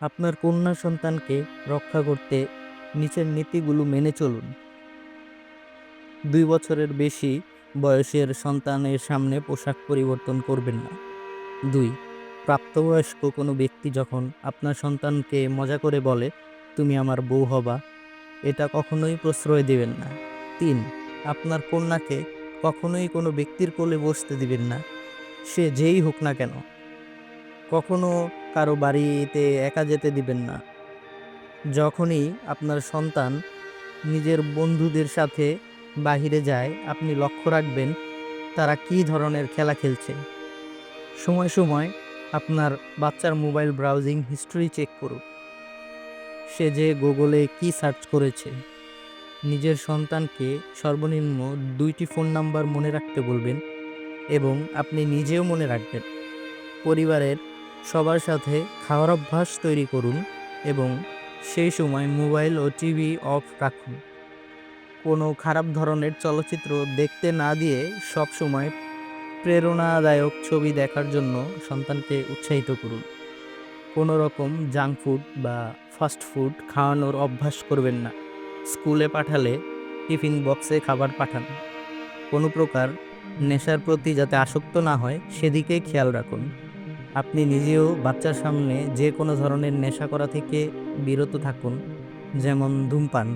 আপনার কন্যা সন্তানকে রক্ষা করতে নিচের নীতিগুলো মেনে চলুন। দুই বছরের বেশি বয়সের সন্তানের সামনে পোশাক পরিবর্তন করবেন না। দুই, প্রাপ্তবয়স্ক কোনো ব্যক্তি যখন আপনার সন্তানকে মজা করে বলে, তুমি আমার বউ হবা, এটা কখনোই প্রশ্রয় দেবেন না। তিন, আপনার কন্যাকে কখনোই কোনো ব্যক্তির কোলে বসতে দিবেন না। সে যেই হোক না কেন, কখনো কারও বাড়িতে একা যেতে দিবেন না। যখনই আপনার সন্তান নিজের বন্ধুদের সাথে বাহিরে যায়, আপনি লক্ষ্য রাখবেন তারা কী ধরনের খেলা খেলছে। সময় সময় আপনার বাচ্চার মোবাইল ব্রাউজিং হিস্ট্রি চেক করুন। সে যে গুগলে কি সার্চ করেছে। নিজের সন্তানকে সর্বনিম্ন দুইটি ফোন নাম্বার মনে রাখতে বলবেন এবং আপনি নিজেও মনে রাখবেন। পরিবারের সবার সাথে খাওয়ার অভ্যাস তৈরি করুন এবং সেই সময় মোবাইল ও টিভি অফ রাখুন। কোনো খারাপ ধরনের চলচ্চিত্র দেখতে না দিয়ে সব সময় প্রেরণাদায়ক ছবি দেখার জন্য সন্তানকে উৎসাহিত করুন। কোনো রকম জাঙ্ক ফুড বা ফাস্ট ফুড খাওয়ানোর অভ্যাস করবেন না। স্কুলে পাঠালে টিফিন বক্সে খাবার পাঠান। কোনো প্রকার নেশার প্রতি যাতে আসক্ত না হয়, সেদিকে খেয়াল রাখুন। আপনি নিজেও বাচ্চার সামনে যে কোনো ধরনের নেশা করা থেকে বিরত থাকুন, যেমন ধূমপান।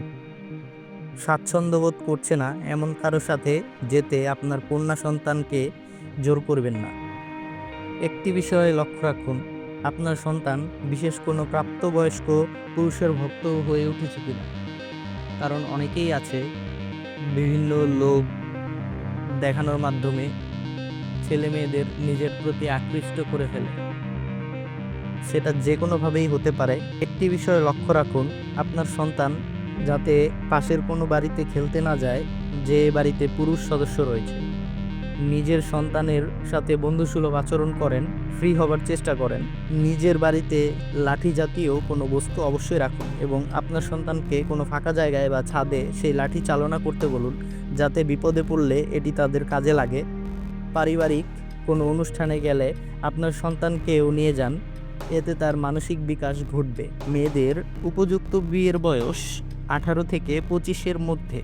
স্বাচ্ছন্দ্য বোধ করছে না এমন কারোর সাথে যেতে আপনার কন্যা সন্তানকে জোর করবেন না। একটি বিষয়ে লক্ষ্য রাখুন, আপনার সন্তান বিশেষ কোনো প্রাপ্তবয়স্ক পুরুষের ভক্ত হয়ে উঠেছে কিনা। কারণ অনেকেই আছে বিভিন্ন লোক দেখানোর মাধ্যমে ছেলে মেয়েদের নিজের প্রতি আকৃষ্ট করে ফেলে। সেটা যে কোনোভাবেই হতে পারে। একটি বিষয়ে লক্ষ্য রাখুন, আপনার সন্তান যাতে পাশের কোনো বাড়িতে খেলতে না যায়, যে বাড়িতে পুরুষ সদস্য রয়েছে। নিজের সন্তানের সাথে বন্ধুসুলভ আচরণ করেন, ফ্রি হবার চেষ্টা করেন। নিজের বাড়িতে লাঠি জাতীয় কোনো বস্তু অবশ্যই রাখুন এবং আপনার সন্তানকে কোনো ফাঁকা জায়গায় বা ছাদে সেই লাঠি চালনা করতে বলুন, যাতে বিপদে পড়লে এটি তাদের কাজে লাগে। পারিবারিক কোনো অনুষ্ঠানে গেলে আপনার সন্তানকেও নিয়ে যান। এতে তার মানসিক বিকাশ ঘটবে। মেয়েদের উপযুক্ত বিয়ের বয়স আঠারো থেকে পঁচিশের মধ্যে।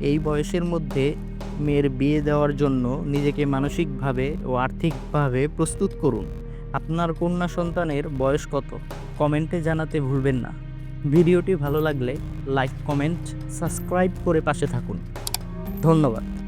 এই বয়সের মধ্যে মেয়ের বিয়ে দেওয়ার জন্য নিজেকে মানসিকভাবে ও আর্থিকভাবে প্রস্তুত করুন। আপনার কন্যা সন্তানের বয়স কত? কমেন্টে জানাতে ভুলবেন না। ভিডিওটি ভালো লাগলে লাইক, কমেন্ট, সাবস্ক্রাইব করে পাশে থাকুন। ধন্যবাদ।